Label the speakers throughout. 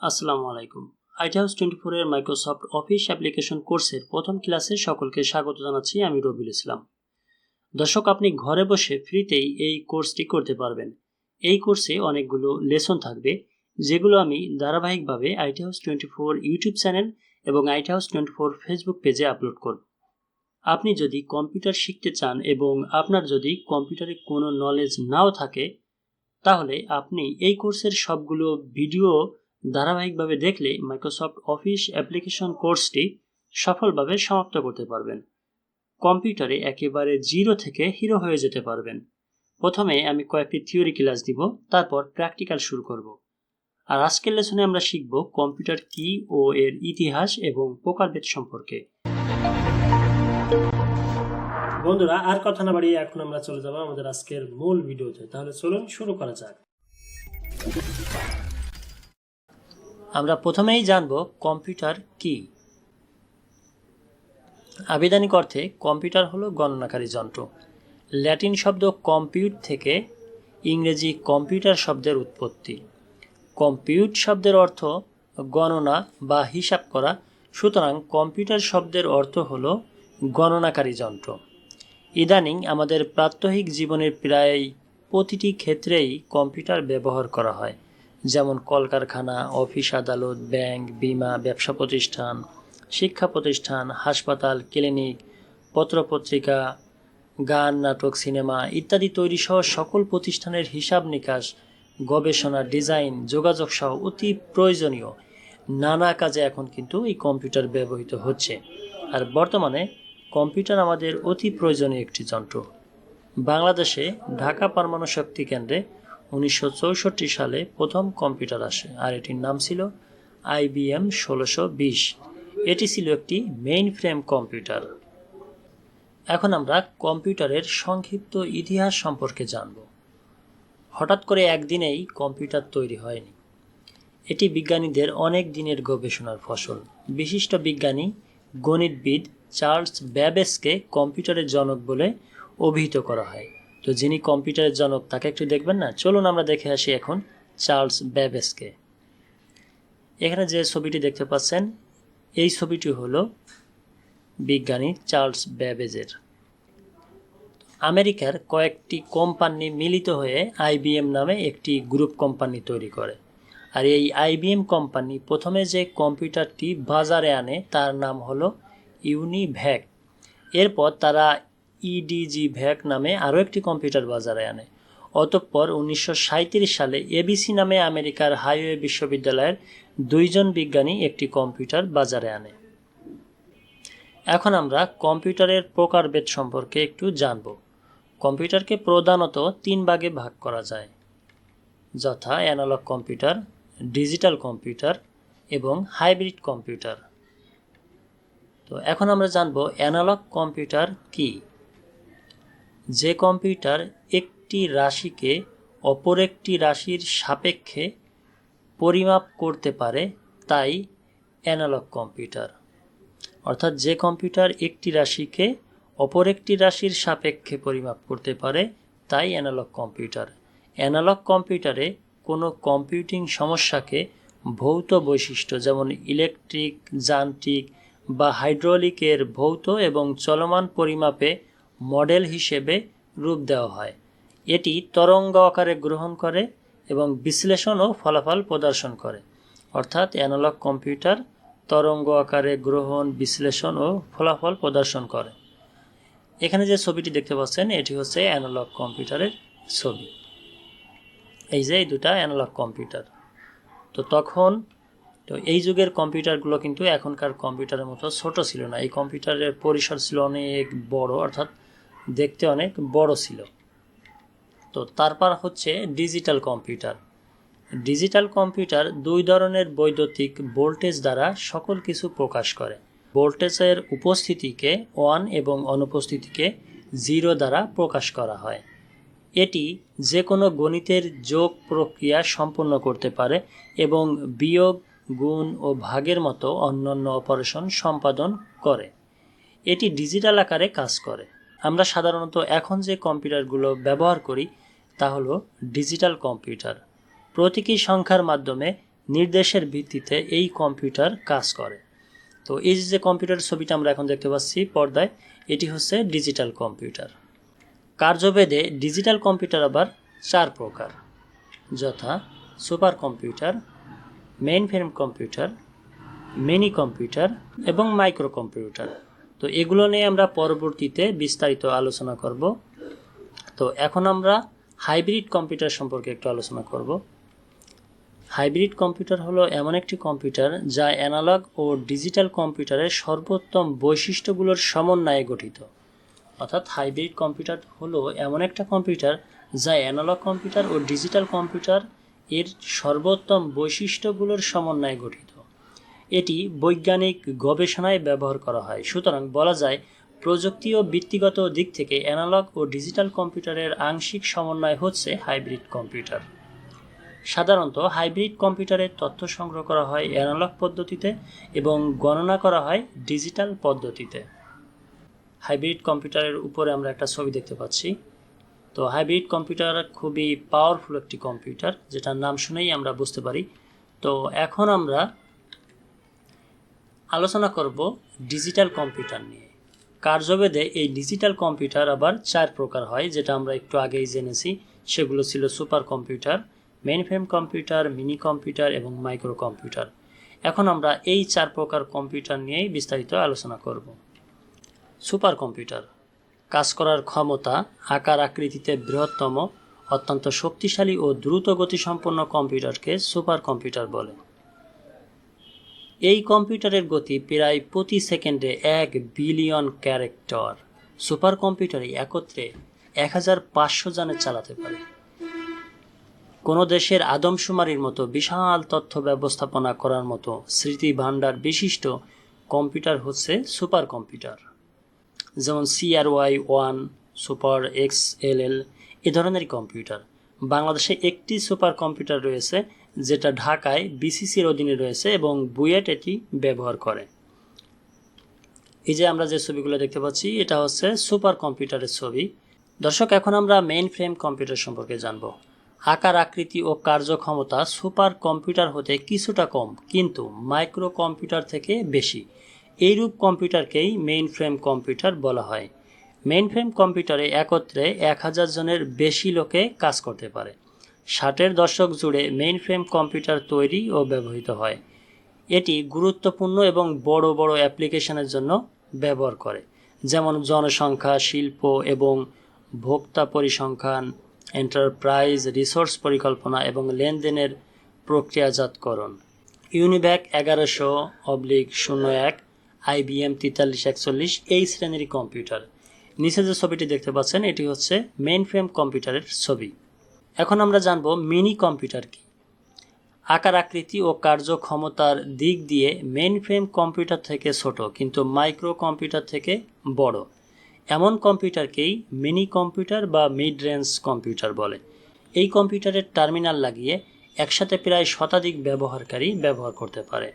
Speaker 1: আসসালামু আলাইকুম। IT house twenty ফোরের মাইক্রোসফট অফিস অ্যাপ্লিকেশন কোর্সের প্রথম ক্লাসে সকলকে স্বাগত জানাচ্ছি, আমি রবিউল ইসলাম। দর্শক, আপনি ঘরে বসে ফ্রিতেই এই কোর্সটি করতে পারবেন। এই কোর্সে অনেকগুলো লেসন থাকবে, যেগুলো আমি ধারাবাহিকভাবে IT house twenty four YouTube channel এবং IT house twenty four Facebook পেজে আপলোড করব। আপনি যদি কম্পিউটার শিখতে চান এবং আপনার যদি কম্পিউটারে কোনো নলেজ নাও থাকে, তাহলে আপনি এই কোর্সের সবগুলো ভিডিও ধারাবাহিকভাবে দেখলে মাইক্রোসফট অফিস অ্যাপ্লিকেশন কোর্সটি সফলভাবে সমাপ্ত করতে পারবেন। কম্পিউটারে একেবারে জিরো থেকে হিরো হয়ে যেতে পারবেন। প্রথমে আমি কয়েকটি থিওরি ক্লাস দিব তারপর প্র্যাকটিক্যাল শুরু করব। আর আজকের লেসনে আমরা শিখব কম্পিউটার কি ও এর ইতিহাস এবং প্রকারভেদ সম্পর্কে। বন্ধুরা, আর কথা না বাড়িয়ে এখন আমরা চলে যাব আমাদের আজকের মূল ভিডিওতে। তাহলে চলুন শুরু করা যাক। আমরা প্রথমেই জানব কম্পিউটার কি। আবেদানিক অর্থে কম্পিউটার হলো গণনাকারী যন্ত্র। ল্যাটিন শব্দ কম্পিউট থেকে ইংরেজি কম্পিউটার শব্দের উৎপত্তি। কম্পিউট শব্দের অর্থ গণনা বা হিসাব করা। সুতরাং কম্পিউটার শব্দের অর্থ হল গণনাকারী যন্ত্র। ইদানিং আমাদের প্রাত্যহিক জীবনের প্রায় প্রতিটি ক্ষেত্রেই কম্পিউটার ব্যবহার করা হয়। যেমন কলকারখানা, অফিস আদালত, ব্যাংক, বিমা, ব্যবসা প্রতিষ্ঠান, শিক্ষা প্রতিষ্ঠান, হাসপাতাল, ক্লিনিক, পত্রপত্রিকা, গান, নাটক, সিনেমা ইত্যাদি তৈরি সহ সকল প্রতিষ্ঠানের হিসাব নিকাশ, গবেষণা, ডিজাইন, যোগাযোগ সহ অতি প্রয়োজনীয়। নানা কাজে এখন কিন্তু এই কম্পিউটার ব্যবহৃত হচ্ছে। আর বর্তমানে কম্পিউটার আমাদের অতি প্রয়োজনীয় একটি যন্ত্র। বাংলাদেশে ঢাকা পারমাণু শক্তি কেন্দ্রে উনিশশো চৌষট্টি সালে প্রথম কম্পিউটার আসে, আর এটির নাম ছিল আইবিএম ষোলোশো বিশ। এটি ছিল একটি মেইন ফ্রেম কম্পিউটার। এখন আমরা কম্পিউটারের সংক্ষিপ্ত ইতিহাস সম্পর্কে জানব। হঠাৎ করে একদিনেই কম্পিউটার তৈরি হয়নি। এটি বিজ্ঞানীদের অনেক দিনের গবেষণার ফসল। বিশিষ্ট বিজ্ঞানী গণিতবিদ চার্লস ব্যাবেসকে কম্পিউটারের জনক বলে অভিহিত করা হয়। তো যিনি কম্পিউটারের জনক, তাকে একটু দেখবেন না? চলুন আমরা দেখে আসি এখন চার্লস ব্যাবেসকে এখানে যে ছবিটি দেখতে পাচ্ছেন, এই ছবিটি হলো বিজ্ঞানী চার্লস ব্যাবেজের। আমেরিকার কয়েকটি কোম্পানি মিলিত হয়ে আইবিএম নামে একটি গ্রুপ কোম্পানি তৈরি করে। আর এই আইবিএম কোম্পানি প্রথমে যে কম্পিউটারটি বাজারে আনে, তার নাম হলো ইউনিভ্যাক এরপর তারা ইডিজি ভ্যাক নামে আরও একটি কম্পিউটার বাজারে আনে। অতঃপর উনিশশো সাঁইত্রিশ সালে এবিসি নামে আমেরিকার হাইওয়ে বিশ্ববিদ্যালয়ের দুইজন বিজ্ঞানী একটি কম্পিউটার বাজারে আনে। এখন আমরা কম্পিউটারের প্রকারভেদ সম্পর্কে একটু জানব। কম্পিউটারকে প্রধানত তিন ভাগে ভাগ করা যায়। যথা অ্যানালগ কম্পিউটার, ডিজিটাল কম্পিউটার এবং হাইব্রিড কম্পিউটার। তো এখন আমরা জানব অ্যানালগ কম্পিউটার কি? যে কম্পিউটার একটি রাশিকে অপর একটি রাশির সাপেক্ষে পরিমাপ করতে পারে, তাই অ্যানালগ কম্পিউটার। অর্থাৎ যে কম্পিউটার একটি রাশিকে অপর একটি রাশির সাপেক্ষে পরিমাপ করতে পারে, তাই অ্যানালগ কম্পিউটার। অ্যানালগ কম্পিউটারে কোনো কম্পিউটিং সমস্যাকে ভৌত বৈশিষ্ট্য যেমন ইলেকট্রিক, যান্ত্রিক বা হাইড্রোলিকের ভৌত এবং চলমান পরিমাপে মডেল হিসেবে রূপ দেওয়া হয়। এটি তরঙ্গ আকারে গ্রহণ করে এবং বিশ্লেষণ ও ফলাফল প্রদর্শন করে। অর্থাৎ অ্যানালগ কম্পিউটার তরঙ্গ আকারে গ্রহণ, বিশ্লেষণ ও ফলাফল প্রদর্শন করে। এখানে যে ছবিটি দেখতে পাচ্ছেন, এটি হচ্ছে অ্যানালগ কম্পিউটারের ছবি। এই যে, এই দুটা অ্যানালগ কম্পিউটার। তো তখন, তো এই যুগের কম্পিউটারগুলো কিন্তু এখনকার কম্পিউটারের মতো ছোট ছিল না। এই কম্পিউটারের পরিসর ছিল অনেক বড়, অর্থাৎ দেখতে অনেক বড় ছিল। তো তারপর হচ্ছে ডিজিটাল কম্পিউটার। ডিজিটাল কম্পিউটার দুই ধরনের বৈদ্যুতিক ভোল্টেজ দ্বারা সকল কিছু প্রকাশ করে। ভোল্টেজের উপস্থিতিকে ওয়ান এবং অনুপস্থিতিকে জিরো দ্বারা প্রকাশ করা হয়। এটি যে কোনো গণিতের যোগ প্রক্রিয়া সম্পন্ন করতে পারে এবং বিয়োগ, গুণ ও ভাগের মতো অন্যান্য অপারেশন সম্পাদন করে। এটি ডিজিটাল আকারে কাজ করে। আমরা সাধারণত এখন যে কম্পিউটারগুলো ব্যবহার করি, তা হলো ডিজিটাল কম্পিউটার। প্রতীকী সংখ্যার মাধ্যমে নির্দেশের ভিত্তিতে এই কম্পিউটার কাজ করে। তো এই যে কম্পিউটার ছবিটা আমরা এখন দেখতে পাচ্ছি পর্দায়, এটি হচ্ছে ডিজিটাল কম্পিউটার। কার্যভেদে ডিজিটাল কম্পিউটার আবার চার প্রকার। যথা super computer mainframe computer, mini computer এবং মাইক্রো কম্পিউটার। তো এগুলো নিয়ে আমরা পরবর্তীতে বিস্তারিত আলোচনা করব। তো এখন আমরা হাইব্রিড কম্পিউটার সম্পর্কে একটু আলোচনা করব। হাইব্রিড কম্পিউটার হলো এমন একটি কম্পিউটার যা অ্যানালগ ও ডিজিটাল কম্পিউটারের সর্বোত্তম বৈশিষ্ট্যগুলোর সমন্বয়ে গঠিত। অর্থাৎ হাইব্রিড কম্পিউটার হলো এমন একটা কম্পিউটার যা অ্যানালগ কম্পিউটার ও ডিজিটাল কম্পিউটার এর সর্বোত্তম বৈশিষ্ট্যগুলোর সমন্বয়ে গঠিত। এটি বৈজ্ঞানিক গবেষণায় ব্যবহার করা হয়। সুতরাং বলা যায়, প্রযুক্তি ও বৃত্তিগত দিক থেকে অ্যানালগ ও ডিজিটাল কম্পিউটারের আংশিক সমন্বয় হচ্ছে হাইব্রিড কম্পিউটার। সাধারণত হাইব্রিড কম্পিউটারের তথ্য সংগ্রহ করা হয় অ্যানালগ পদ্ধতিতে এবং গণনা করা হয় ডিজিটাল পদ্ধতিতে। হাইব্রিড কম্পিউটারের উপরে আমরা একটা ছবি দেখতে পাচ্ছি। তো হাইব্রিড কম্পিউটার খুবই পাওয়ারফুল একটি কম্পিউটার, যেটার নাম শুনেই আমরা বুঝতে পারি। তো এখন আমরা আলোচনা করব ডিজিটাল কম্পিউটার নিয়ে। কার্যভেদে এই ডিজিটাল কম্পিউটার আবার চার প্রকার হয়, যেটা আমরা একটু আগেই জেনেছি। সেগুলো ছিল super computer mainframe computer, mini computer এবং মাইক্রো কম্পিউটার। এখন আমরা এই চার প্রকার কম্পিউটার নিয়েই বিস্তারিত আলোচনা করব। সুপার কম্পিউটার, কাজ করার ক্ষমতা, আকার আকৃতিতে বৃহত্তম, অত্যন্ত শক্তিশালী ও দ্রুত গতিসম্পন্ন কম্পিউটারকে সুপার কম্পিউটার বলে। এই কম্পিউটারের গতি প্রায় প্রতি সেকেন্ডে এক বিলিয়ন ক্যারেক্টর। সুপার কম্পিউটারে একত্রে এক হাজার পাঁচশো জানে চালাতে পারে। কোনো দেশের আদমশুমারির মতো বিশাল তথ্য ব্যবস্থাপনা করার মতো স্মৃতি ভাণ্ডার বিশিষ্ট কম্পিউটার হচ্ছে সুপার কম্পিউটার। যেমন CRY one super X L L A ধরনের কম্পিউটার। বাংলাদেশে একটি সুপার কম্পিউটার রয়েছে যেটা ঢাকায় বিসিসির অধীনে রয়েছে এবং বুয়েট এটি ব্যবহার করে। এই যে আমরা যে ছবিগুলো দেখতে পাচ্ছি, এটা হচ্ছে সুপার কম্পিউটারের ছবি। দর্শক, এখন আমরা মেইন ফ্রেম কম্পিউটার সম্পর্কে জানব। আকার, আকৃতি ও কার্যক্ষমতা সুপার কম্পিউটার হতে কিছুটা কম, কিন্তু মাইক্রো কম্পিউটার থেকে বেশি। এইরূপ কম্পিউটারকেই মেইন ফ্রেম কম্পিউটার বলা হয়। মেইন ফ্রেম কম্পিউটারে একত্রে এক হাজার জনের বেশি লোকে কাজ করতে পারে। ষাটের দশক জুড়ে মেইন ফ্রেম কম্পিউটার তৈরি ও ব্যবহৃত হয়। এটি গুরুত্বপূর্ণ এবং বড় বড় অ্যাপ্লিকেশনের জন্য ব্যবহার করে। যেমন জনসংখ্যা, শিল্প এবং ভোক্তা পরিসংখ্যান এন্টারপ্রাইজ রিসোর্স পরিকল্পনা এবং লেনদেনের প্রক্রিয়াজাতকরণ। ইউনিব্যাক এগারোশো অবলিক শূন্য এক আইবিএম তেতাল্লিশ একচল্লিশ, এই শ্রেণির কম্পিউটার নিচে যে ছবিটি দেখতে পাচ্ছেন, এটি হচ্ছে মেইন ফ্রেম কম্পিউটারের ছবি। এখন আমরা জানব মিনি কম্পিউটার কি। আকার আকৃতি ও কার্যক্ষমতার দিক দিয়ে মেইন ফ্রেম কম্পিউটার থেকে ছোট, কিন্তু মাইক্রো কম্পিউটার থেকে বড়। এমন কম্পিউটারকেই মিনি কম্পিউটার বা মিড রেঞ্জ কম্পিউটার বলে। এই কম্পিউটারের টার্মিনাল লাগিয়ে একসাথে প্রায় শতাধিক ব্যবহারকারী ব্যবহার করতে পারে।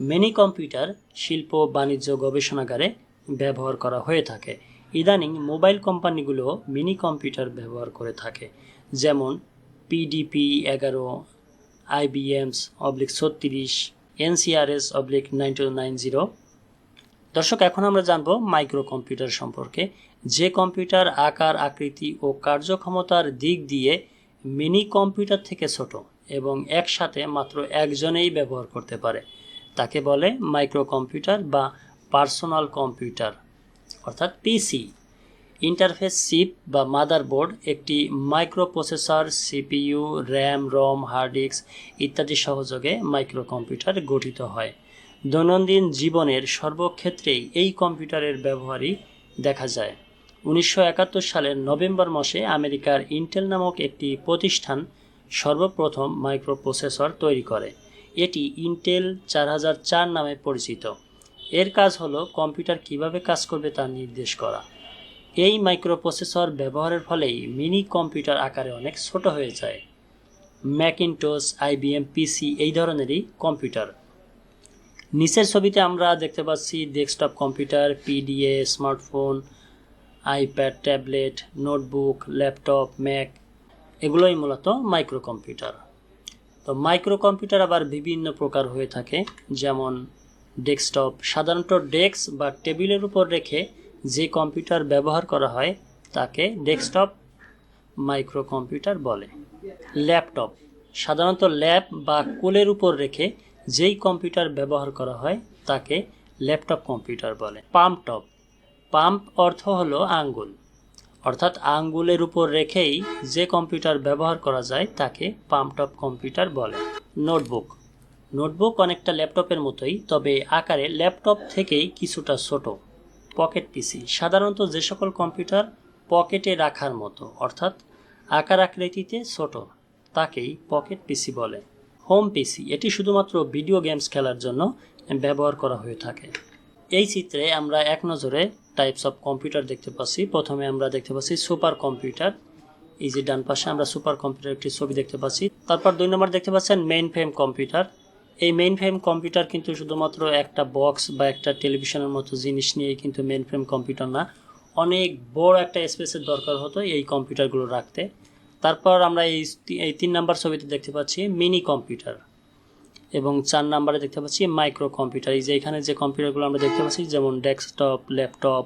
Speaker 1: মিনি কম্পিউটার শিল্প, বাণিজ্য, গবেষণাগারে ব্যবহার করা হয়ে থাকে। ইদানিং মোবাইল কোম্পানিগুলো মিনি কম্পিউটার ব্যবহার করে থাকে। যেমন পিডিপি এগারো আইবিএমস অবলিক ছত্রিশ NCR's oblique nine two nine zero. দর্শক, এখন আমরা জানব মাইক্রো কম্পিউটার সম্পর্কে। যে কম্পিউটার আকার, আকৃতি ও কার্যক্ষমতার দিক দিয়ে মিনি কম্পিউটার থেকে ছোট এবং একসাথে মাত্র একজনেই ব্যবহার করতে পারে, তাকে বলে মাইক্রো কম্পিউটার বা পার্সোনাল কম্পিউটার। অর্থাৎ পিসি ইন্টারফেস চিপ বা মাদারবোর্ড একটি microprocessor CPU RAM ROM hard disk ইত্যাদি সহযোগে মাইক্রো কম্পিউটার গঠিত হয়। দৈনন্দিন জীবনের সর্বক্ষেত্রেই এই কম্পিউটারের ব্যবহারই দেখা যায়। উনিশশো একাত্তর সালের নভেম্বর মাসে আমেরিকার ইন্টেল নামক একটি প্রতিষ্ঠান সর্বপ্রথম মাইক্রো প্রসেসর তৈরি করে। এটি ইন্টেল চার হাজার চার নামে পরিচিত। এর কাজ হলো কম্পিউটার কীভাবে কাজ করবে তা নির্দেশ করা। এই মাইক্রোপ্রসেসর ব্যবহারের ফলেই মিনি কম্পিউটার আকারে অনেক ছোট হয়ে যায়। ম্যাকিনটোস আইবিএম পিসি এই ধরনেরই কম্পিউটার। নিচের ছবিতে আমরা দেখতে পাচ্ছি desktop computer PDA smartphone, iPad, tablet, notebook, laptop, Mac, এগুলোই মূলত মাইক্রো কম্পিউটার তো মাইক্রো কম্পিউটার আবার বিভিন্ন প্রকার হয়ে থাকে, যেমন ডেস্কটপ, সাধারণত ডেস্ক বা টেবিলের উপর রেখে যে কম্পিউটার ব্যবহার করা হয়, তাকে ডেস্কটপ মাইক্রো কম্পিউটার বলে। ল্যাপটপ, সাধারণত ল্যাপ বা কোলের উপর রেখে যেই কম্পিউটার ব্যবহার করা হয়, তাকে ল্যাপটপ কম্পিউটার বলে। পাম্প টপ পাম্প অর্থ হলো আঙ্গুল। অর্থাৎ আঙ্গুলের উপর রেখেই যে কম্পিউটার ব্যবহার করা যায়, তাকে পাম্পটপ কম্পিউটার বলে। নোটবুক নোটবুক অনেকটা ল্যাপটপের মতোই, তবে আকারে ল্যাপটপ থেকেই কিছুটা ছোট। পকেট পিসি, সাধারণত যে সকল কম্পিউটার পকেটে রাখার মতো, অর্থাৎ আকার আকৃতিতে ছোট, তাকেই পকেট পিসি বলে। হোম পিসি, এটি শুধুমাত্র ভিডিও গেমস খেলার জন্য ব্যবহার করা হয়ে থাকে। এই চিত্রে আমরা এক নজরে টাইপস অফ কম্পিউটার দেখতে পাচ্ছি। প্রথমে আমরা দেখতে পাচ্ছি সুপার কম্পিউটার এই যে ডান পাশে আমরা সুপার কম্পিউটার একটি ছবি দেখতে পাচ্ছি। তারপর দুই নম্বর দেখতে পাচ্ছেন মেইন ফ্রেম কম্পিউটার এই মেইন ফ্রেম কম্পিউটার কিন্তু শুধুমাত্র একটা বক্স বা একটা টেলিভিশনের মতো জিনিস নিয়ে কিন্তু মেইন ফ্রেম কম্পিউটার না। অনেক বড় একটা স্পেসের দরকার হতো এই কম্পিউটারগুলো রাখতে। তারপর আমরা এই এই তিন নাম্বার ছবিতে দেখতে পাচ্ছি মিনি কম্পিউটার এবং চার নাম্বারে দেখতে পাচ্ছি মাইক্রো কম্পিউটার এই যে এখানে যে কম্পিউটারগুলো আমরা দেখতে পাচ্ছি, যেমন ডেস্কটপ ল্যাপটপ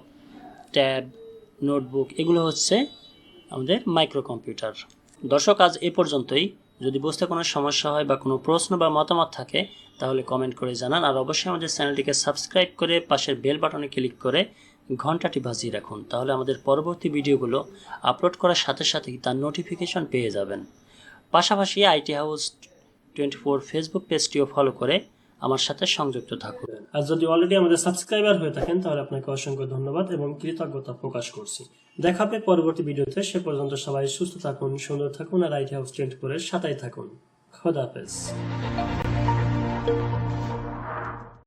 Speaker 1: ট্যাব নোটবুক এগুলো হচ্ছে আমাদের মাইক্রো কম্পিউটার দর্শক, আজ এ পর্যন্তই। যদি বুঝতে কোনো সমস্যা হয় বা কোনো প্রশ্ন বা মতামত থাকে, তাহলে কমেন্ট করে জানান। আর অবশ্যই আমাদের চ্যানেলটিকে সাবস্ক্রাইব করে পাশের বেল বাটনে ক্লিক করে ঘন্টাটি বাজিয়ে রাখুন। তাহলে আমাদের পরবর্তী ভিডিওগুলো আপলোড করার সাথে সাথেই তার নোটিফিকেশন পেয়ে যাবেন। পাশাপাশি IT house twenty four Facebook পেজটিও follow করে আমার সাথে সংযুক্ত থাকুন।
Speaker 2: আর যদি অলরেডি আমাদের সাবস্ক্রাইবার হয়ে থাকেন, তাহলে আপনাকে অসংখ্য ধন্যবাদ এবং কৃতজ্ঞতা প্রকাশ করছি। দেখা হবে পরবর্তী ভিডিওতে। সে পর্যন্ত সবাই সুস্থ থাকুন, সুন্দর থাকুন আর আইটি হাউস টোয়েন্টি করে সাথেই থাকুন। খোদা হাফেজ।